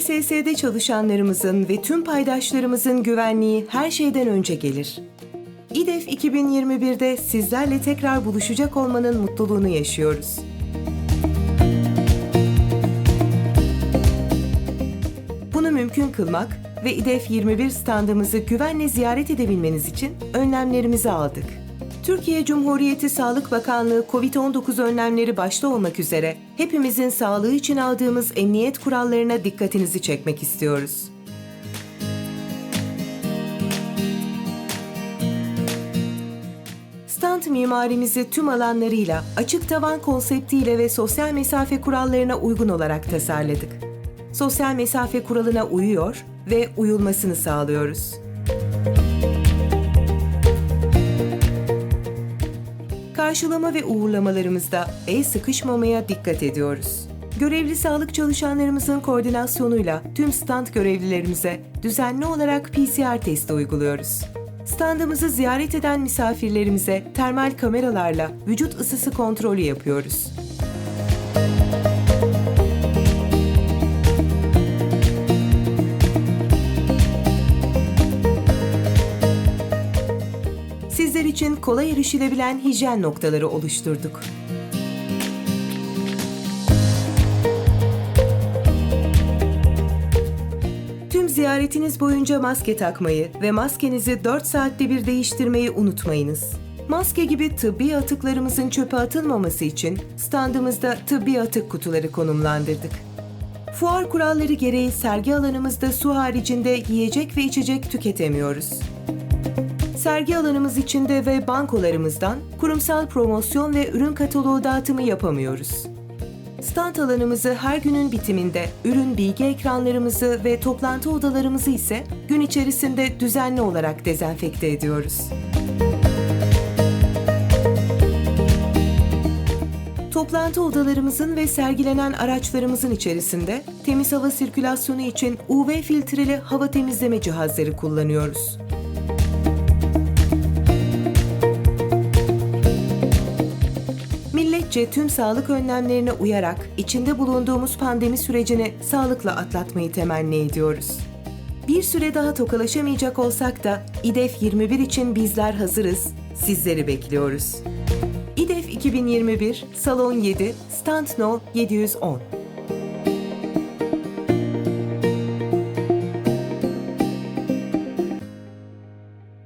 KPSS'de çalışanlarımızın ve tüm paydaşlarımızın güvenliği her şeyden önce gelir. İDEF 2021'de sizlerle tekrar buluşacak olmanın mutluluğunu yaşıyoruz. Bunu mümkün kılmak ve İDEF 21 standımızı güvenle ziyaret edebilmeniz için önlemlerimizi aldık. Türkiye Cumhuriyeti Sağlık Bakanlığı COVID-19 önlemleri başta olmak üzere hepimizin sağlığı için aldığımız emniyet kurallarına dikkatinizi çekmek istiyoruz. Stand mimarimizi tüm alanlarıyla açık tavan konseptiyle ve sosyal mesafe kurallarına uygun olarak tasarladık. Sosyal mesafe kuralına uyuyor ve uyulmasını sağlıyoruz. Karşılama ve uğurlamalarımızda el sıkışmamaya dikkat ediyoruz. Görevli sağlık çalışanlarımızın koordinasyonuyla tüm stand görevlilerimize düzenli olarak PCR testi uyguluyoruz. Standımızı ziyaret eden misafirlerimize termal kameralarla vücut ısısı kontrolü yapıyoruz. Sizler için kolay erişilebilen hijyen noktaları oluşturduk. Tüm ziyaretiniz boyunca maske takmayı ve maskenizi 4 saatte bir değiştirmeyi unutmayınız. Maske gibi tıbbi atıklarımızın çöpe atılmaması için standımızda tıbbi atık kutuları konumlandırdık. Fuar kuralları gereği sergi alanımızda su haricinde yiyecek ve içecek tüketemiyoruz. Sergi alanımız içinde ve bankolarımızdan kurumsal promosyon ve ürün kataloğu dağıtımı yapamıyoruz. Stand alanımızı her günün bitiminde ürün bilgi ekranlarımızı ve toplantı odalarımızı ise gün içerisinde düzenli olarak dezenfekte ediyoruz. Toplantı odalarımızın ve sergilenen araçlarımızın içerisinde temiz hava sirkülasyonu için UV filtreli hava temizleme cihazları kullanıyoruz. Milletçe tüm sağlık önlemlerine uyarak içinde bulunduğumuz pandemi sürecini sağlıkla atlatmayı temenni ediyoruz. Bir süre daha tokalaşamayacak olsak da İDEF 21 için bizler hazırız, sizleri bekliyoruz. İDEF 2021 Salon 7 Stand No 710